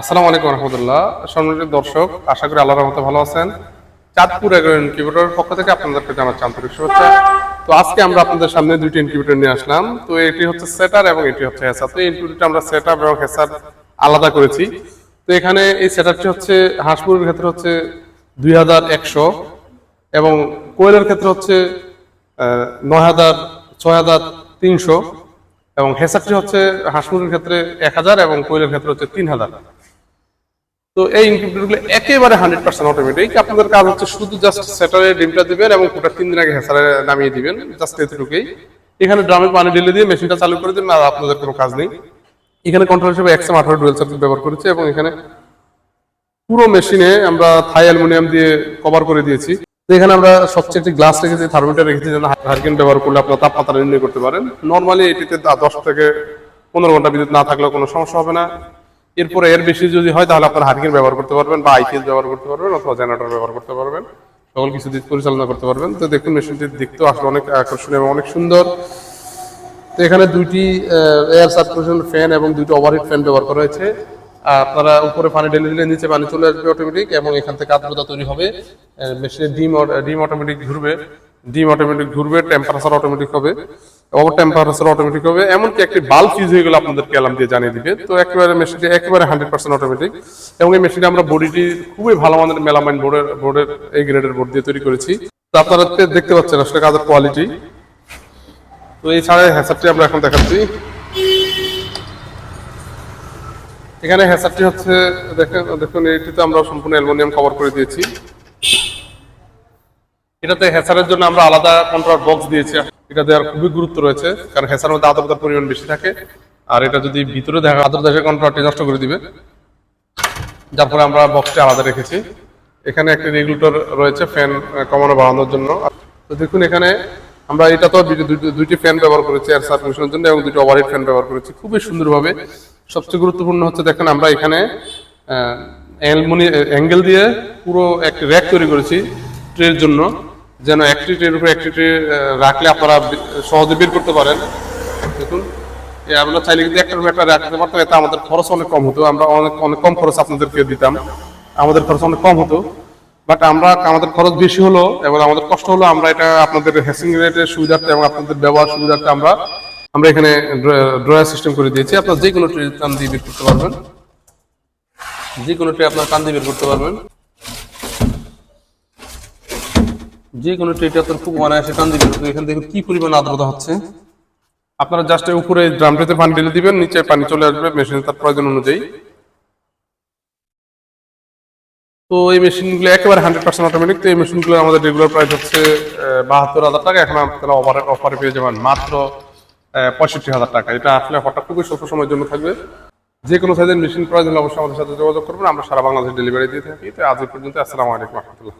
আসসালামু আলাইকুম রহমতুল্লাহ। সম্মানিত দর্শক, আশা করি আল্লাহর রহমতে ভালো আছেন। চাঁদপুর এগ্রো ইনকিউবেটরের পক্ষ থেকে আপনাদেরকে জানাচ্ছি আন্তরিক শুভেচ্ছা। তো আজকে আমরা আপনাদের সামনে দুইটি ইনকিউবেটর নিয়ে আসলাম। তো এটি হচ্ছে সেটার এবং এটি হচ্ছে হেসার তো এই ইনকিউবেটরটা আমরা সেটআপ এবং হেসার আলাদা করেছি। তো এখানে এই সেটআপটি হচ্ছে হাঁস মুরগির ক্ষেত্রে হচ্ছে দুই হাজার একশো এবং কোয়েলের ক্ষেত্রে হচ্ছে নয় হাজার, ছয় হাজার তিনশো এবং হেসারটি হচ্ছে হাঁস মুরগির ক্ষেত্রে এক হাজার এবং কোয়েলের ক্ষেত্রে হচ্ছে তিন হাজার। তো এই ইনকিউবেটরগুলো একেবারে হান্ড্রেড পার্সেন্ট অটোমেটিক আপনাদের কাজ হচ্ছে শুধু জাস্ট সেটারে ডিমটা দিবেন এবং কোটা তিন দিন আগে হেসারে নামিয়ে দিবেন জাস্ট এতটুকুই। এখানে ড্রামে পানি ঢেলে দিয়ে মেশিনটা চালু করে দিন আর আপনাদের কোনো কাজ নেই। এখানে কন্ট্রোল হিসেবে এক্সএম আঠারো ডুয়েল সার্কিট ব্যবহার করেছি এবং এখানে পুরো মেশিনে আমরা থাই অ্যালুমিনিয়াম দিয়ে কভার করে দিয়েছি। এখানে আমরা সবচেয়ে একটি গ্লাস রেখেছি থার্মোমিটার রেখেছি, যেন হারকেন ব্যবহার করলে আপনার তাপমাত্রা নির্ণয় করতে পারেন। নর্মালি এটিতে দশ থেকে পনেরো ঘণ্টা বিদ্যুৎ না থাকলেও কোনো সমস্যা হবে না। এরপরে এর বেশি যদি হয় তাহলে আপনার হারকেন ব্যবহার করতে পারবেন বা আইপিএস ব্যবহার করতে পারবেন অথবা জেনারেটর ব্যবহার করতে পারবেন। সকল কিছু দিক পরিচালনা করতে পারবেন। তো দেখুন মেশিনটি দেখতেও আসলে অনেক আকর্ষণীয় এবং অনেক সুন্দর। তো এখানে দুইটি এয়ার সার্কুলেশন ফ্যান এবং দুইটি ওভারহিট ফ্যান ব্যবহার করা হয়েছে। আপনারা উপরে পানি ঢেলে দিলে নিচে পানি চলে আসবে অটোমেটিক এবং এখান থেকে আর্দ্রতা তৈরি হবে। মেশিনে ডিম ডিম অটোমেটিক ঘুরবে। ডিম অটোমেটিক ঘুরবে টেম্পারেচার অটোমেটিক হবে। ওভার টেম্পারেচার অটোমেটিক হবে এমনকি একটি বাল্ব ফিউজ হয়ে গেলে আপনাদের অ্যালার্ম দিয়ে জানিয়ে দিবে। তো একেবারে মেশিনটি একেবারে হান্ড্রেড পার্সেন্ট অটোমেটিক এবং এই মেশিনে আমরা বডিটি খুবই ভালো মানের মেলামাইন বোর্ডের বোর্ডের এই গ্রেডের বোর্ড দিয়ে তৈরি করেছি। তো আপনারা দেখতে পাচ্ছেন আসলে কাজের কোয়ালিটি তো এই ছাড়া হ্যাসারটি আমরা এখন দেখাচ্ছি। এখানে হ্যাসারটি হচ্ছে দেখেন দেখুন এটিতে আমরা সম্পূর্ণ অ্যালুমিনিয়াম কভার করে দিয়েছি। এটাতে হ্যাসারের জন্য আমরা আলাদা কন্ট্রোল বক্স দিয়েছি। এটা দেওয়ার খুবই গুরুত্ব রয়েছে, কারণ হ্যাসার মধ্যে আদ্রতার পরিমাণ বেশি থাকে। আর এটা যদি ভিতরে দেখা আদ্রতা সে কন্ট্রোলটি নষ্ট করে দিবে। যার ফলে আমরা বক্সটি আলাদা রেখেছি। এখানে একটি রেগুলেটর রয়েছে ফ্যান কমানো বাড়ানোর জন্য। তো দেখুন এখানে আমরা এটা তো দুইটি- ফ্যান ব্যবহার করেছি এয়ার সার্কুলেশনের জন্য এবং দুটি ওভারহেড ফ্যান ব্যবহার করেছি। খুবই সুন্দরভাবে। সবচেয়ে গুরুত্বপূর্ণ হচ্ছে, দেখেন আমরা এখানে অ্যাঙ্গেল দিয়ে পুরো একটি র্যাক তৈরি করেছি ট্রের জন্য। যেন একটি ট্রের উপরে একটি ট্রে রাখলে আপনারা সহজে বের করতে পারেন। দেখুন আমরা চাইলে কিন্তু একটা রুমে একটা রাখতে পারতাম, এতে আমাদের খরচ অনেক কম হতো। আমরা অনেক অনেক কম খরচ আপনাদেরকে দিতাম। আমাদের খরচ অনেক কম হতো। বাট আমরা, আমাদের খরচ বেশি হলো এবং আমাদের কষ্ট হলো, আমরা এটা আপনাদের হ্যাসিং রেটের সুবিধার্থে এবং আপনাদের ব্যবহার সুবিধার্থে আমরা আমরা এখানে ড্রয়ার সিস্টেম করে দিয়েছি। আপনার যে কোনো ট্রে কান দিয়ে বের করতে পারবেন। যে কোনো ট্রে আপনার কান দিয়ে বের করতে পারবেন। যে কোনো আপনার খুব অনায়াসে দিয়ে বের করতে এখানে দেখুন কি পরিমাণ আর্দ্রতা হচ্ছে? আপনারা জাস্ট উপরে ড্রামটিতে পানি ঢেলে দিবেন, নিচে পানি চলে আসবে মেশিনে তার প্রয়োজন অনুযায়ী। তো এই মেশিনগুলো একেবারে হান্ড্রেড পার্সেন্ট অটোমেটিক তো এই মেশিনগুলো আমাদের রেগুলার প্রাইস হচ্ছে বাহাত্তর হাজার টাকা। এখন আপনারা অফারে অফারে পেয়ে যাবেন মাত্র পঁয়ষট্টি হাজার টাকা। এটা আসলে হঠাৎ খুবই স্বল্প সময়ের জন্য থাকবে। যে কোনো সাইজের মেশিন প্রয়োজন অবশ্যই আমাদের সাথে যোগাযোগ করবেন। আমরা সারা বাংলাদেশ ডেলিভারি দিয়ে থাকি। তো আজ পর্যন্ত আসসালামু আলাইকুম রহমতুল্লাহ।